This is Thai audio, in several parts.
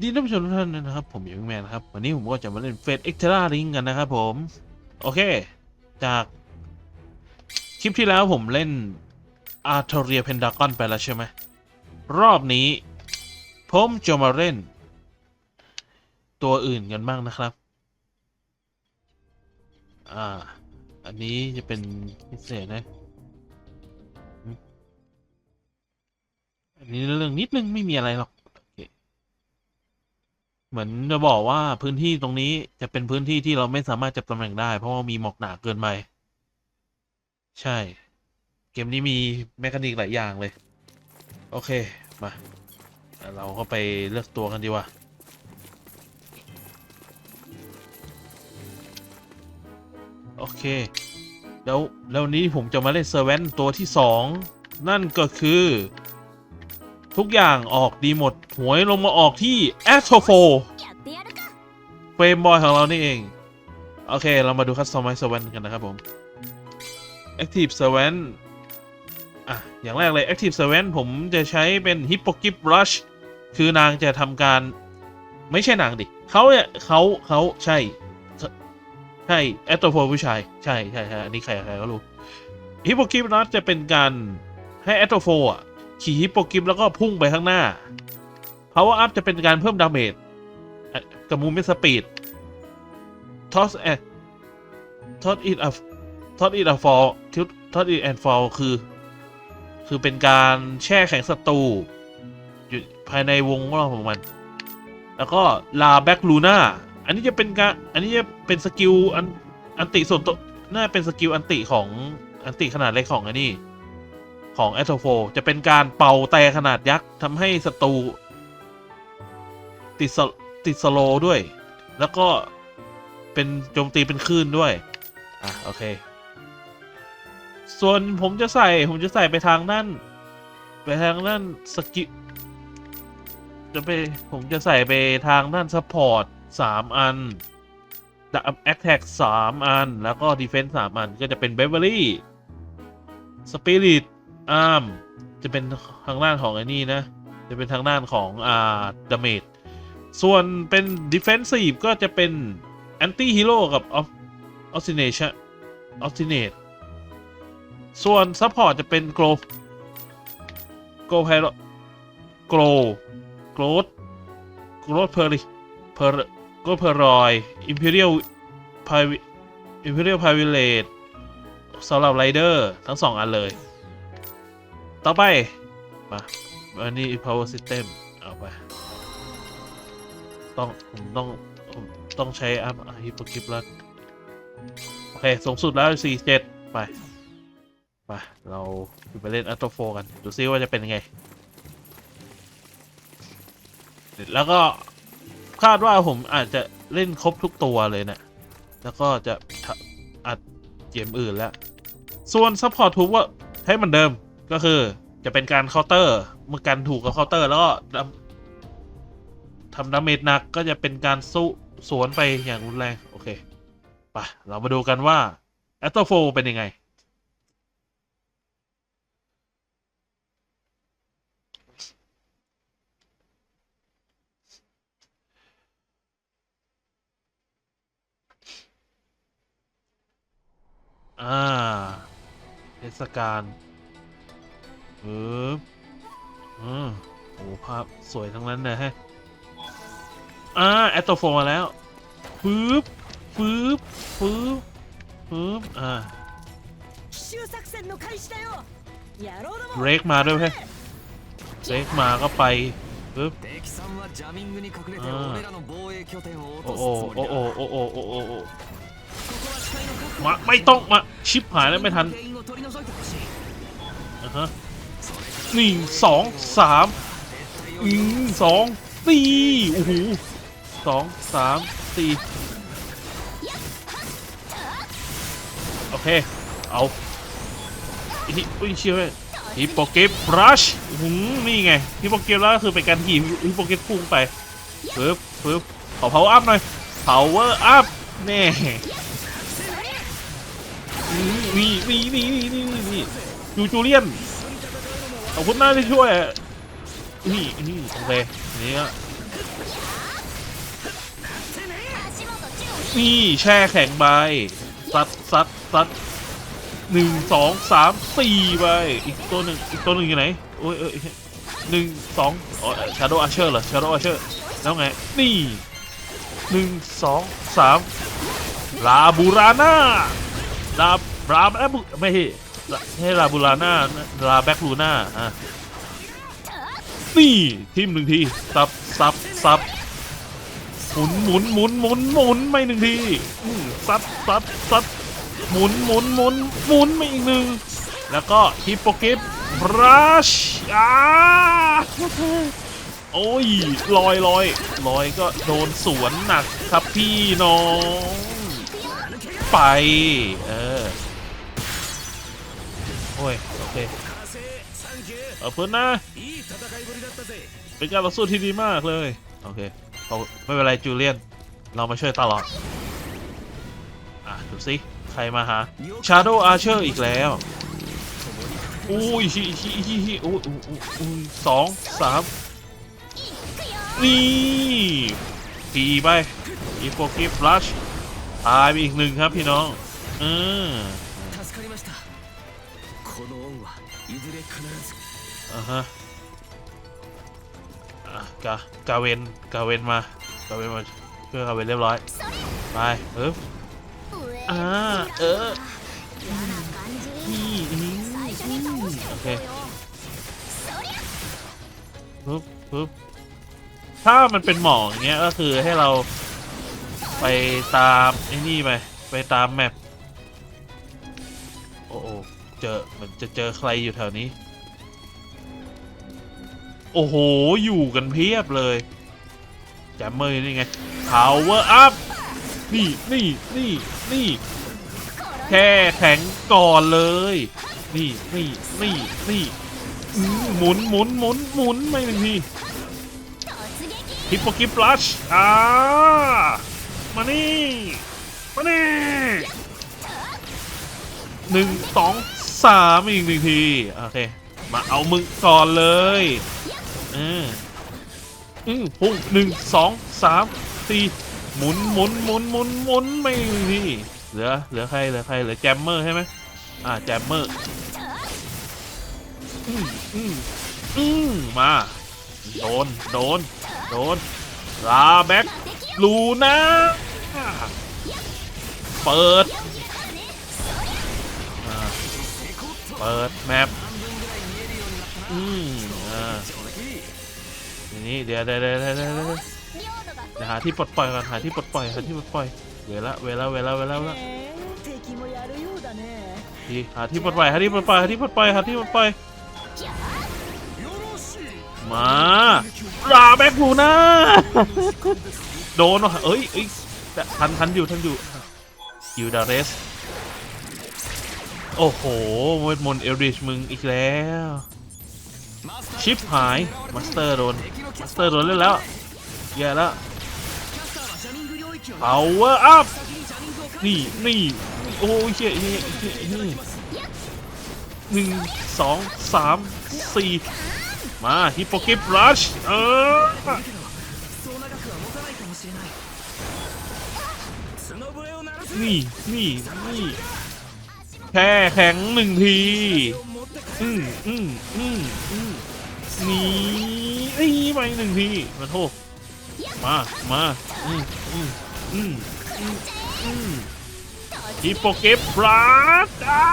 ดีท่านผู้ชมทุกท่านนะครับ ผมอยู่แมนนะครับ วันนี้ผมก็จะมาเล่นเฟสเอ็กเทราริงกันนะครับผม โอเค จาก คลิปที่แล้วผมเล่นอาร์เทเรียเพนดากอนไปแล้วใช่ไหม รอบนี้ ผมจะมาเล่น ตัวอื่นกันบ้างนะครับ อ่า อันนี้จะเป็นพิเศษนะ อันนี้เรื่องนิดนึงไม่มีอะไรหรอก เหมือนจะบอกว่าพื้นที่ตรงนี้จะเป็นพื้นที่ที่เราไม่สามารถจับตำแหน่งได้ เพราะว่ามีหมอกหนาเกินไป ใช่ เกมนี้มีแมคานิกหลายอย่างเลย โอเค มา เราก็ไปเลือกตัวกันดีกว่าโอเค แล้วแล้ววันนี้ผมจะมาเล่นเซอร์เวนตัวที่สองนั่นก็คือ ทุกอย่างออกดีหมด หวยลงมาออกที่แอสโทโฟเฟรมบอยของเรานี่เอง โอเค เรามาดูคัสตอมไอซ์เซเว่นกันนะครับผมแอคทีฟเซเว่นอะ อย่างแรกเลยแอคทีฟเซเว่นผมจะใช้เป็น Hippogip Rush คือนางจะทำการ ไม่ใช่นางดิเขาเนี่ยเขาเขาใช่ ใช่แอตโตโฟผู้ชาย ใช่ใช่ใช่อันนี้ใครใครก็รู้ Hippogip Rush จะเป็นการให้แอตโตโฟอะ ขี่ฮิปโปกิฟแล้วก็พุ่งไปข้างหน้า Power Up จะเป็นการเพิ่มดาเมจกับมูเมนสปีด Toss and Toss it up Toss it up fall Toss it and fall คือ คือเป็นการแช่แข็งศัตรูอยู่ภายในวงรอบของมัน แล้วก็ลาแบ็กลูน่าอันนี้จะเป็นการอันนี้จะเป็นสกิลอันอันติส่วนตัวน่าเป็นสกิลอันติของอันติขนาดเล็กของอันนี้ ของแอตโทโฟจะเป็นการเป่าแต่ขนาดยักษ์ทำให้ศัตรูติดสติดสโลด้วย แล้วก็เป็นโจมตีเป็นคลื่นด้วย อะ โอเค ส่วนผมจะใส่ผมจะใส่ไปทางด้านไปทางด้านสกิจะไปผมจะใส่ไปทางด้านซัพพอร์ตสามอันดับแอคแท็กสามอัน แล้วก็ดีเฟนส์สามอัน ก็จะเป็นเบเวอรี่สปิริต อ้าม จะเป็นทางด้านของไอ้นี่นะ จะเป็นทางด้านของอ่าดาเมจส่วนเป็นดิเฟนซีฟก็จะเป็นแอนตี้ฮีโร่กับออ s ซิเนชั่นออ s ซิเนตส่วนซัพพอร์ตจะเป็นโกลโกลไพโรโกลโกลดโกลดเพอร์เพอร์โกลเพอร์รอยอิมพีเรียลไพาอิมพีเรียลไพวิเลตสำหรับไรเดอร์ทั้งสองอันเลย ต่อไป มาอันนี้ power system เอาไป ต้อง ผมต้องผมต้องใช้อัพฮิปโปกิปแล้ว โอเค สูงสุดแล้ว 47 ไปไปเราไปเล่นอัตโตโฟกัน ดูซิว่าจะเป็นยังไง แล้วก็คาดว่าผมอาจจะเล่นครบทุกตัวเลยนะ แล้วก็จะทะอัดเกมอื่นแล้ว ส่วนซัพพอร์ตทูก็ให้มือนเดิม ก็คือจะเป็นการเคาน์เตอร์เมื่อการถูกกับเคาน์เตอร์ แล้วก็ทำดาเมจหนักก็จะเป็นการสู้สวนไปอย่างรุนแรง โอเคไปเรามาดูกันว่าแอตโตโฟเป็นยังไง อ่าเทศกาล ปึ๊บอ่าโอ้ภาพสวยทั้งนั้นเลยฮะอ่าแอตโตโฟมาแล้วปึ๊บปึ๊บปึ๊บปึ๊บอ่าเรกมาด้วยเฮ้ยเรกมาก็ไปปึ๊บโอ้โอ้โอ้โอ้โอ้โอ้โอ้โอ้โอ้มาไม่ต้องมาชิปหายแล้วไม่ทันอะฮะ หนึ่งสองสามอืมสองสี่โอ้โหสองสามสี่โอเค เอาฮิอุ้ยเชื่อไหมฮิปโปเกตบรัชหืมนี่ไงฮิปโปเกตแล้วก็คือเป็นการทีมฮิปโปเกตพุ่งไปปึ๊บปึ๊บขอ power up หน่อย power up แน่นี่นี่นี่นี่นี่จูจูเลียน ขอาคุณมากที่ช่วยนี่นี่โอเคนี่ก็นี่แช่แข็งใบสัดสัดสัดหนึ่งสองสามสี่ใบอีกตัวหนึ่งอีกตัวหนึ่งอยู่ไหนโอ้ยเออหนึ่งสองอ๋อชาร์โดอาเชอร์เหรอชาร์โดอาเชอร์แล้วไงนี่หนึ่งสองสามลาบูราน่าลาลาไม่ใช่ ใช่ลาบูราน่าลาแบ็กลูน่าอะนี่ทิมหนึ่งทีซับซับซับหมุนหมุนหมุนหมุนหมุนไม่หนึ่งทีอืมซัดซัดซัดหมุนหมุนหมุนหมุนไม่อีกหนึ่งแล้วก็ฮิปโปกิฟรัชอ่าโอ้ยลอยลอยลอยก็โดนสวนหนักครับพี่น้อง ไป เออ โอ้ยโอเคเอาพื่นนะเป็นการต่อสู้ที่ดีมากเลยโอเคไม่เป็นไรจูเลียน เรามาช่วยตลอดอะดูสิใครมาหาชาร์โดอาร์เชอร์อีกแล้วอุ้ยฮิฮิฮิฮิอุ้ยอุ้ยสองสามนี่ปีไปอีโฟกิฟลัชตายไปอีกหนึ่งครับพี่น้องอือ ฮะกากาเวนกาเวนมากาเวนมาเพื่อกาเวนเรียบร้อยไปเอออ่าเออโอเคปุ๊บปุ๊บถ้ามันเป็นหมอกเงี้ยก็คือให้เราไปตามไอ้นี่ไปไปตามแมปโอ้โอเจอเหมือนจะเจอใครอยู่แถวนี้ โอ้โห อยู่กันเพียบเลยแจมเมอร์นี่ไง power up นี่นี่นี่นี่แค่แข็งก่อนเลย นี่นี่นี่นี่หมุนหมุนหมุนหมุนไม่หนึ่งทีฮิปโปกิปลัชอ่ามานี่มานี่หนึ่งสองสามอีกหนึ่งที โอเค มาเอามึงก่อนเลย อออืมพุ่งหนึ่งสองสามสี่หมุนหมุนหมุนหมุนหมุนไม่หนึ่งทีเหลือเหลือใครเหลือใครเหลือแจมเมอร์ใช่ไหมอ่าแจมเมอร์อืมอืมอืมมาโดนโดนโดนลาแบ็กลูน่าเปิดเปิดแมปอืมอ่า นี้เดี๋ยวเดี๋ยวเดี๋ยวเดี๋ยวเดี๋ยวเดี๋ยวหาที่ปลดปล่อยก่อนหาที่ปลดปล่อยหาที่ปลดปล่อยเวลาเวลาเวลาเวลาละดีหาที่ปลดปล่อยหาที่ปลดปล่อยหาที่ปลดปล่อยหาที่ปลดปล่อยมาลาแบ็กบูนะโดนวะเอ้ยเอ้ยทันทันอยู่ทันอยู่อยู่ดาเรสโอ้โหเวทมนต์เอลดิชมึงอีกแล้ว ชิปหาย มัสเตอร์โดน มาสเตอร์โดนเล่นแล้วแย่แล้วเ power up นี่นี่โอ้ยเฮ้ยเฮ้ยเฮ้ยหนึ่งสองสามสี่มาฮิปโปกิปรัชเออนี่นี่นี่แค่แข็งหนึ่งที อืมอืมอืมอืมนี่ นี่ไปหนึ่งทีมาโทษมา มาอืมอืมอืมอืมอืมฮิปโปเก็บปลาดอะ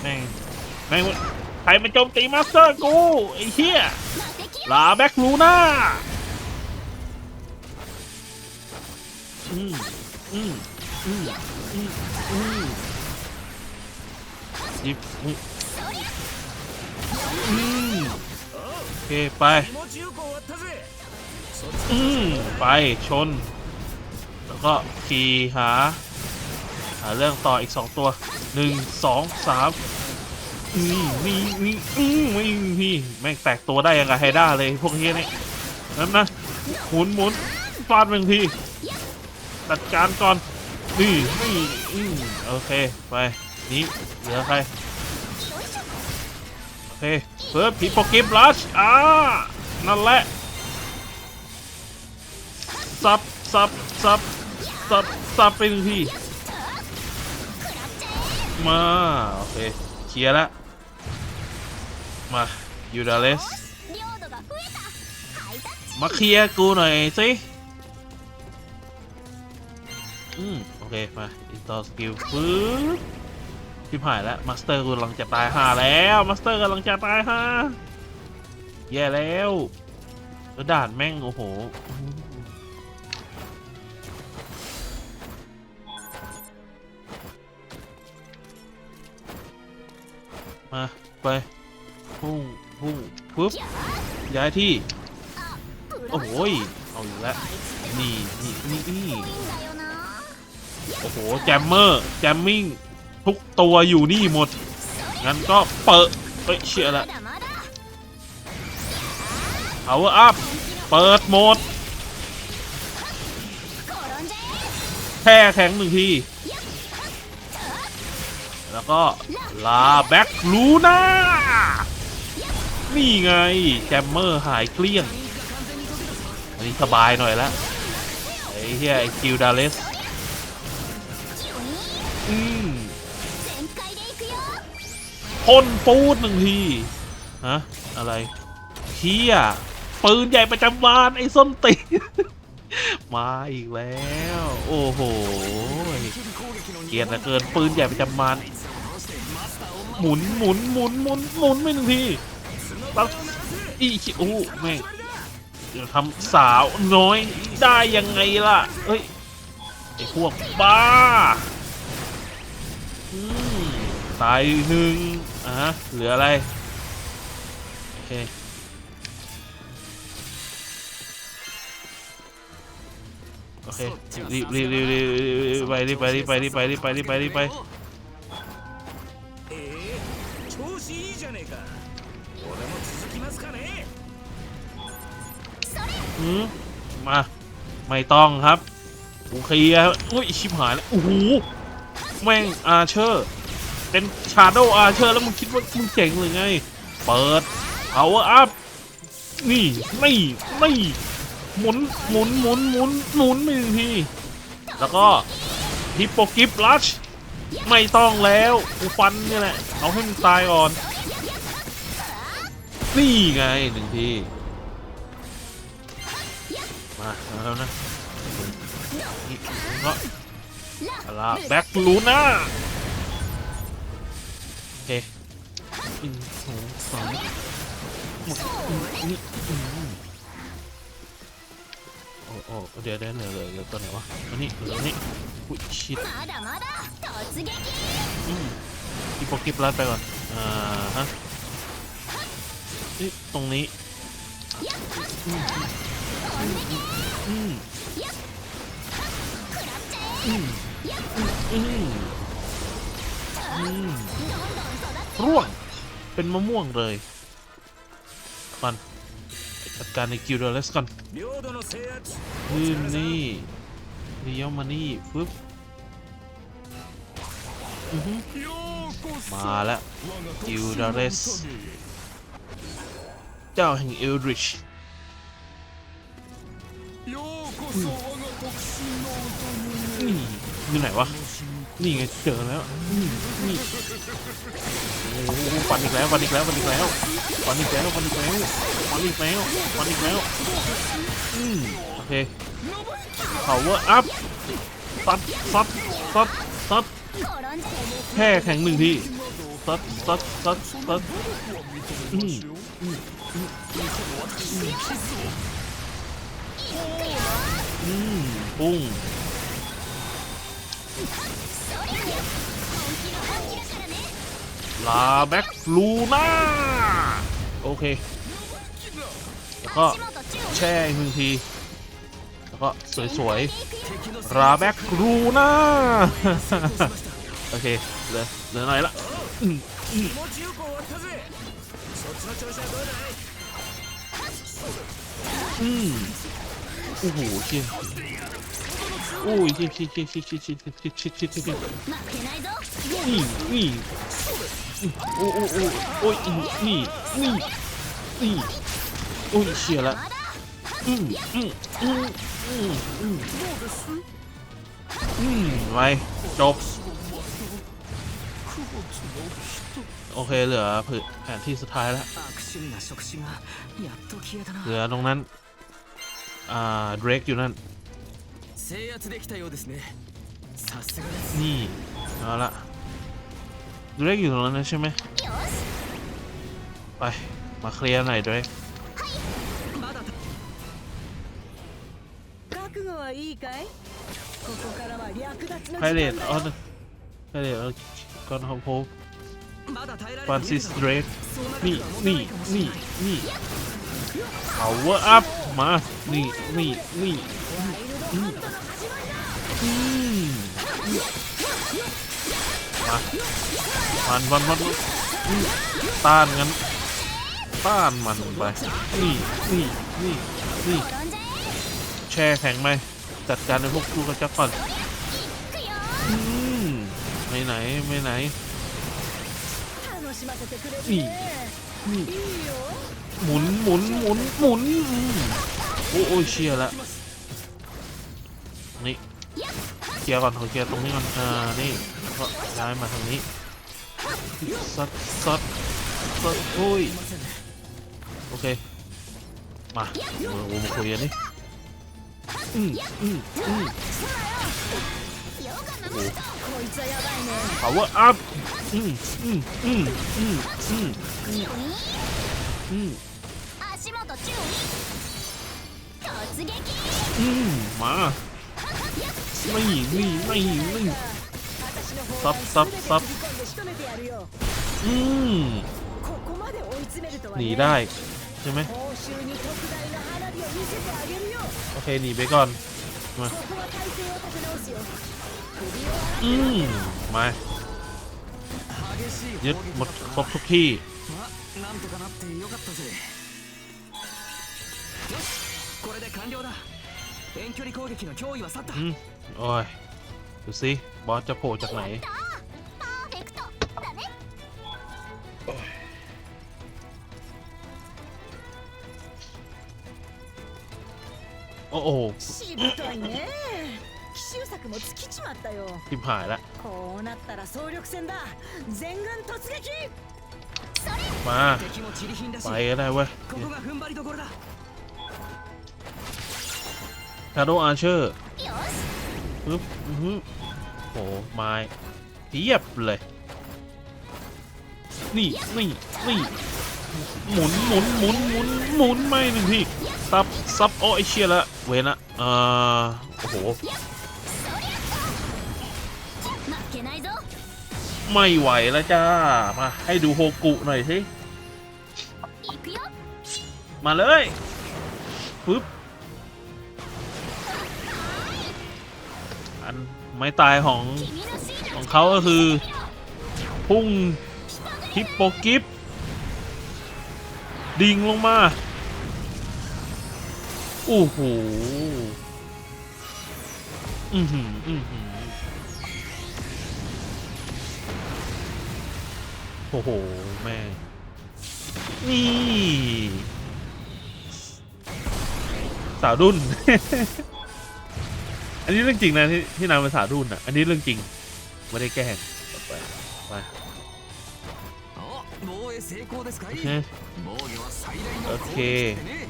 แม่งแม่งใครมาโจมตีมาสเตอร์กูไอ้เหี้ยลาแบ็กลูน่าอืมอืมอืมอืมอืมหยิบ อืมโอเคไปอืมไปชน แล้วก็ขี่หา หาเรื่องต่ออีกสองตัวหนึ่งสองสามอืมมีมีอืมมีพี่แม่งแตกตัวได้ยังไงไฮด้าเลยพวกเฮ้ยนี่ยนั่นนะหมุนหมุนฟาดหนึ่งทีตัดการก่อนนี่นี่อืมโอเคไปนี้เหลือใคร เคเซิร์ฟผีโปกิฟลัชอ่านั่นแหละซับซับซับซับซับไปหนึ่งทีมา โอเคเคลียร์ละมายูดาเลสมาเคลียร์กูหน่อยสิอืม โอเค มาอินสตอลสกิลฟื้น ชิบหายแล้วมาสเตอร์กำลังจะตายห่าแล้วมาสเตอร์กำลังจะตายห่าแย่แล้วแล้ด่านแม่ง โอ้โหมาไปพุ่งพุ่งปุ๊บย้ายที่ โอ้โหเอาอยู่แล้วนี่นี่นี่โอ้โหแจมเมอร์แจมมิ่ง ทุกตัวอยู่นี่หมด งั้นก็เปิดเฮ้ยเชี่ยละ power up เปิดโหมดแค่แข็งหนึ่งที แล้วก็ลาแบ็กลูน่า นี่ไง แจมเมอร์หายเกลี้ยง อันนี้สบายหน่อยแล้วไอ้เฮียไยคิวดาเลส พ่นปูดหนึ่งทีฮะอะไรเฮียปืนใหญ่ประจำวานไอ้ส้นตีมาอีกแล้ว โอ้โหเกียดเหลือเกินปืนใหญ่ประจำวานหมุนหมุนหมุนหมุนหมุนไปหนึ่งทีแล้วอีชิโอ้แม่งเดี๋ยวทำสาวน้อยได้ยังไงล่ะเอ้ยไอ้พวกบ้าอืม ตายหนึ่งอ่ะฮะเหลืออะไร โอเค โอเค รีบรีบรีบรีบรีบไปรีบไปรีบไปรีบไปรีบไปรีบไปรีบไป ええ調子いいじゃねえか俺も続きますかね อืมมา ไม่ต้องครับกูเคลียร์อุ้ย ชิบหายแล้ว โอ้โห แม่งอาเชอร์ เป็นชาร์โดว์อาเชอร์แล้วมึงคิดว่ามึงเจ๋งหรือไง เปิด power up นี่นี่นี่หมุนหมุนหมุนหมุนหมุนไปหนึ่งทีแล้วก็ฮิปโปกิฟลัชไม่ต้องแล้วกูฟันนี่แหละ เอาให้มันตายก่อน นี่ไงหนึ่งที มาแล้วนะนี่ก็อะไรแบ็คลูน่า หนึ่งสองสามหมดนี่โอ้โอ้เดี๋ยวเดี๋ยวเหลือเหลือตัวไหนวะตัวนี้เหลือนี่อุ้ยชิดอืมกิบปกิบลัดไปก่อนอ่าฮะนี่ตรงนี้อืมอืมอืมอืมร่วง เป็นมะม่วงเลยมันจัดการในกิวด์เลสก่อนยืนนี่เลี้ยวมานี่ปึ๊บมาแล้วกิวดาเรสเจ้าแห่งเอลริชนี่อยู่ไหนวะ นี่ไงเจอแล้วนี่ ฟันอีกแล้วฟันอีกแล้วฟันอีกแล้วฟันอีกแล้วฟันอีกแล้วฟันอีกแล้วฟันอีกแล้วอืมโอเคเขาว่าอัพซัดซัดซัดซัดแค่แข่งหนึ่งทีซัดซัดซัดซัดอืมอืมปุ้ง ลาแบ็กลูน่าโอเค แล้วก็แช่อีกหนึ่งที แล้วก็สวยๆลาแบ็กลูน่าโอเคเหลือเหลือหน่อยละอืมโอ้โหเชี่ยอุ้ยชิชิชิชิชิชิชิชิชิชิชิชิชิชิ โอ้โอ้โอ้โอ้ยนี่นี่นี่โอ้ยเชียละอืมอืมอืมอืมอืมอืมไว้จบโอเคเหลือผืนแผนที่สุดท้ายแล้วเหลือตรงนั้น อ่าเดรกอยู่นั่นนี่เอาละ เลกอยู่ตรงนั้นใช่ไหมไป มาเคลียร์หน่อยด้วยไพเรตออนไพเรตออนกอนฮอมโฮฟันซิสเดรฟนี่นี่นี่นี่เอาวะอัพมานี่นี่นี่อืม มามันมันมันต้านงั้นต้านมันไปนี่นี่นี่นี่แช่แข็งไหมจัดการในพวกคูกระจกก่อนอืมไม่ไหนไม่ไหนนี่นี่หมุนหมุนหมุนหมุนโอ้โอเชียละนี่เคลียร์ก่อนขอเคลียร์ตรงนี้ก่อนอ่านี่ ก็ย้ายมาทางนี้ซัดซัดซัดโอ้ยโอเค มาโอ้โหมาคุยกันนี่อืมอืมอืมโอ้โห power up อืมอืมอืมอืมอืมอืมอืมมาไม่ไม่ไม่ ซับซับซับอืมหนีได้ใช่ไหมโอเคหนีไปก่อนมาอืมมายึดหมดครบทุกที่โอ้ย ดูสิ บอสจะโผล่จากไหน パーフェクトだね โอ้โห しぶといね奇襲作も尽きちまったよ ทิมหายละ こうなったら総力戦だ全軍突撃 มา 敵も散り品らし ไป い ก็ได้เว้ย ここが踏ん張りどころだ ชาโดอาร์เชอร์ よし ปึ๊บโอ้ไม้เทียบเลย นี่นี่นี่หมุนหมุนหมุนหมุนหมุนไม่หนึ่งทีซับซับโอ้ไอเชียละเวนะอ่าโอ้โหไม่ไหวแล้วจ้า มาให้ดูโฮกุหน่อยสิ มาเลยปึ๊บ ไม้ตายของของเขาก็คือ พุ่งฮิปโปกิฟดิ่งลงมาโอ้โหอือหืออือหือโอ้โห แม่ นี่ สาวดุน อันนี้เรื่องจริงนะที่ที่นายภาษารุ่นอะ อันนี้เรื่องจริง ไม่ได้แกล้งไปไปโอเค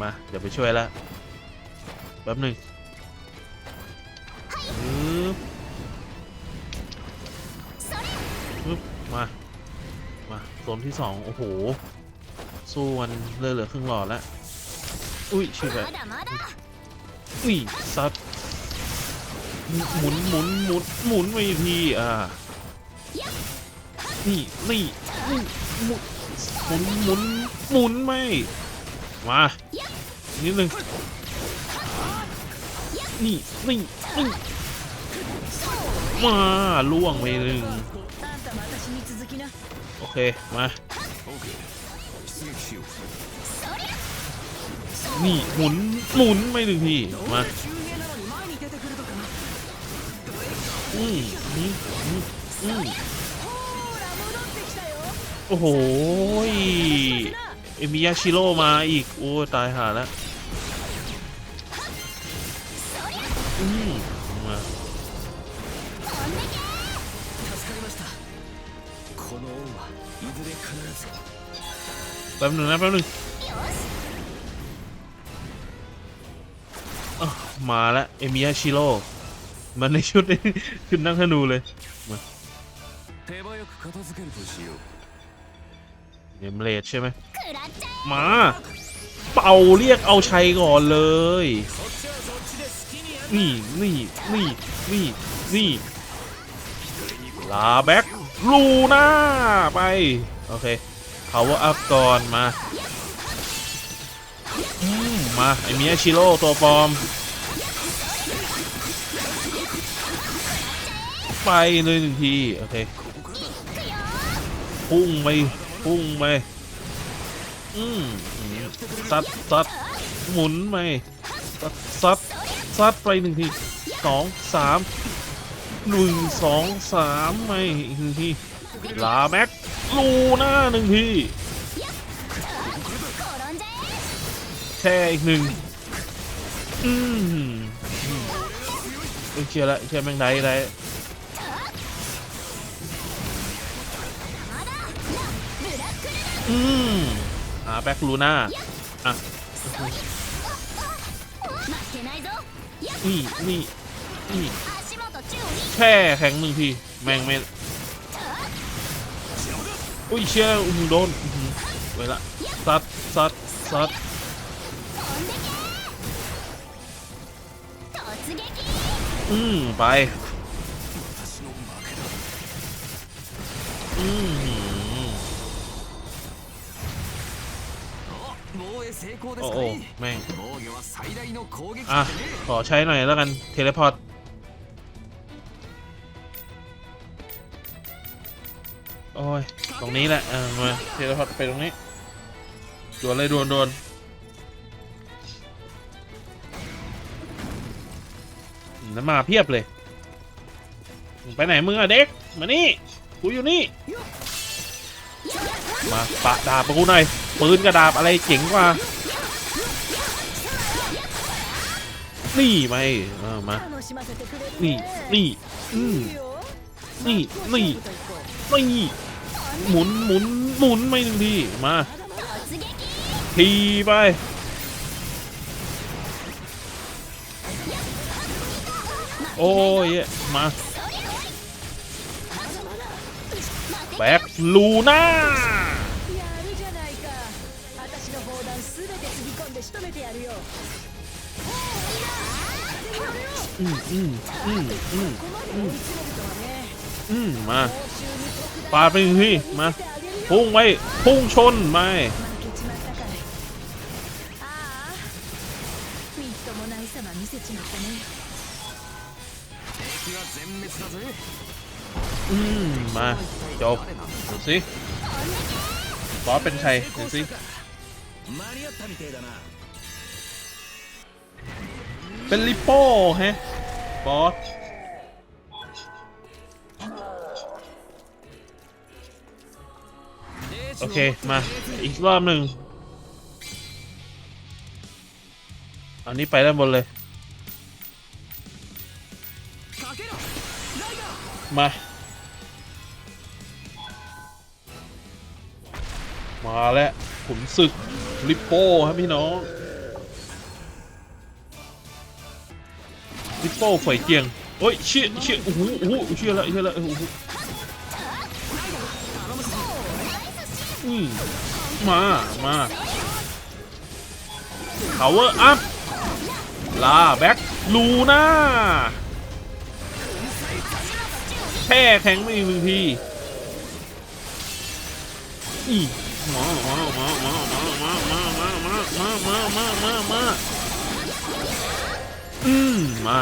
มา เดี๋ยวไปช่วยละแป๊บหนึ่งปึ๊บมา มาโซนที่สองโอ้โห สู้มันเลือเหลือครึ่งหลอดละอุ้ยชิบะอุ้ยซัด หมุนหมุนหมุนหมุนไปทีอ่านี่นี่หมุนหมุนหมุนหมุนไม่มานิดนึงนี่นี่นี่มาล่วงไปหนึ่งโอเค มานี่หมุนหมุนไม่นึ่งทีมา โอ้โหเอมิยาชิโร่มาอีก โอ้ตายหาแล้วอืมมาแป๊บหนึ่งนะแป๊บหนึ่งมาแล้วเอมิยาชิโร่ มันในชุดชุดนั่งธนูเลยมาเนมเลดใช่ไหมมา เป่าเรียกเอาชัยก่อนเลย นี่นี่นี่นี่นี่ลาแบ็กลูหน้าไป โอเค power up ก่อนมามา ไอเมียชิโร่ตัวปลอม ไปเลยหนึ่งที โอเค พุ่งไป พุ่งไป อืมซัดซัดหมุนไปซัดซัดซัดไปหนึ่งทีสองสามหนึ่งสองสามไปอีหนึ่งทีลาแม็กลูหน้าหนึ่งทีแช่อีกหนึ่งอืมเชียร์ละเชียร์แมงไดได้ อืมอ่าแบ็คลูน่าอะนี่นี่นี่แช่แข็งหนึ่งทีแมงเม็ดอุ้ยเชี่ยอุ้มโดนเวละซัดซัดซัดอืมไปอืม โอ้โอ้แม่งอะ ขอใช้หน่อยแล้วกัน เทเลพอร์โอ้ย ตรงนี้แหละ เออมาเทเลพอร์ตไปตรงนี้ด่วนเลยด่วนด่วนแล้วมาเพียบเลย ไปไหนมึงอะเด็ก มานี่ กูอยู่นี่ มาปะดาประกูหน่อยปืนกระดาบอะไรเจ๋งกว่า นี่ไหมเมา นี่ นี่ อืมนี่ นี่ นี่ หมุน หมุน หมุนไม่หนึ่งที มา ทีไป โอ้ย มา แบกลูน่า อืมอืมอืมอืมอืมอืมมาปาไปที่มาพุ่งไว้พุ่งชนไม่อืมมาจบดูสิบอสเป็นใครดูสิ เป็นลิโป้แฮะบอสโอเค มา อีกรอบหนึ่งอันนี้ไปด้านบนเลย มา มาแล้วขุนศึก ลิปโป้ครับพี่น้อง ลิปโป้ฝอยเจียงโอ้ยเชี่ยเชี่ยโอ้โหโอ้โหเชี่ยละเชี่ยละโอ้โหอืมมามา power up ลาแบ็คลูน่าแช่แข็งไปอีกหนึ่งทีอีมามามามามามามามามามามามา อืมมา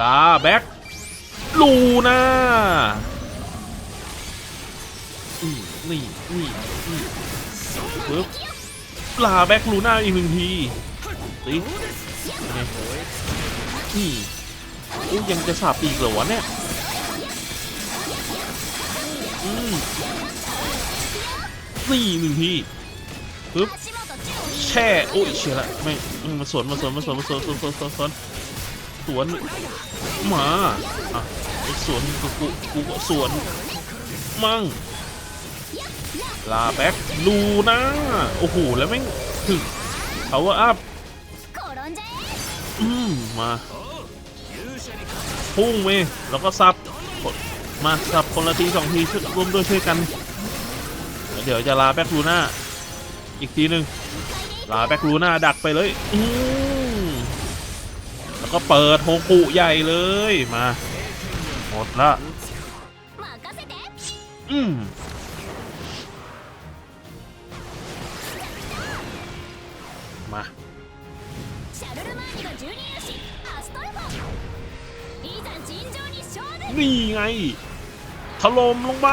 ลาแบ็คลูนะอืมนี่นี่นี่ปึ๊บลาแบ็คลูน่าอีกหนึ่งทีสินี่โอ้ยังจะสาบอีกเหรอวะเนี่ยอืมนี่หนึ่งทีปึ๊บ แช่อุ้ยเฉียละไม่มาสวนมาสวนมาสวนมาสวนสวนสวนสวนสวนสวนหมาอะสวนกูกูกูก็สวนมั่งลาแบ็กลูนะโอ้โหแล้วแม่งถึกเขาว่าอัพอืมมาพุ่งเมแล้วก็ซับมาซับคนละทีสองทีช่วยร่วมด้วยช่วยกัน เดี๋ยวจะลาแบ็กลูน่าอีกทีหนึ่ง ลาแบกลูน่าดักไปเลยอืแล้วก็เปิดโฮกุใหญ่เลยมา หมดละอืมมานี่ไงถล่มลงไป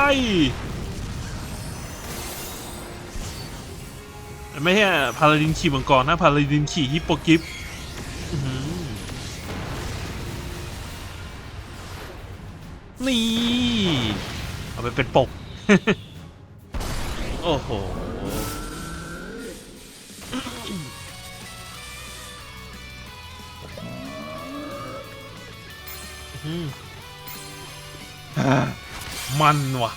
ไม่ใช่พาราดินขี่มังกรนะพาราดินขี่ฮิปโปกิฟอื้อหือนี่เอาไปเป็นปก โอ้โหอืมอ่ามันว่ะ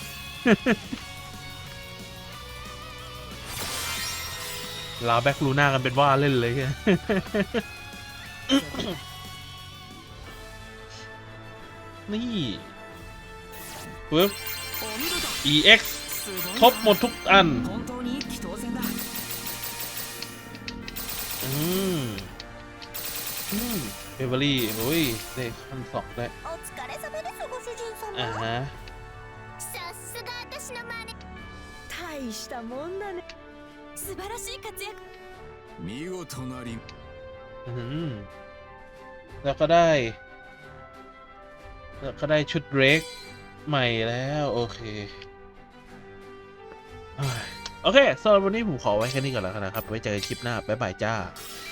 ลาแบ็กลูน่ากันเป็นว่าเล่นเลยแค่ นี่ปึ๊บ お見事 EX すごい ครบหมดทุกอัน 本当に一気当選だ อืม อืมเบเวอรี่โอ้ยได้ขั้นสองได้ お疲れ様ですご主人 อ่า 様 ฮะ さすが私の真似大したもんだね 素晴らしい活躍見事なり อืมแล้วก็ได้ แล้วก็ได้ชุดเรกใหม่แล้ว โอเคเอ้ยโอเคสำหรับวันนี้ผมขอไว้แค่นี้ก่อนแล้วกันนะครับ ไว้เจอกันคลิปหน้า บ๊ายบายจ้า 「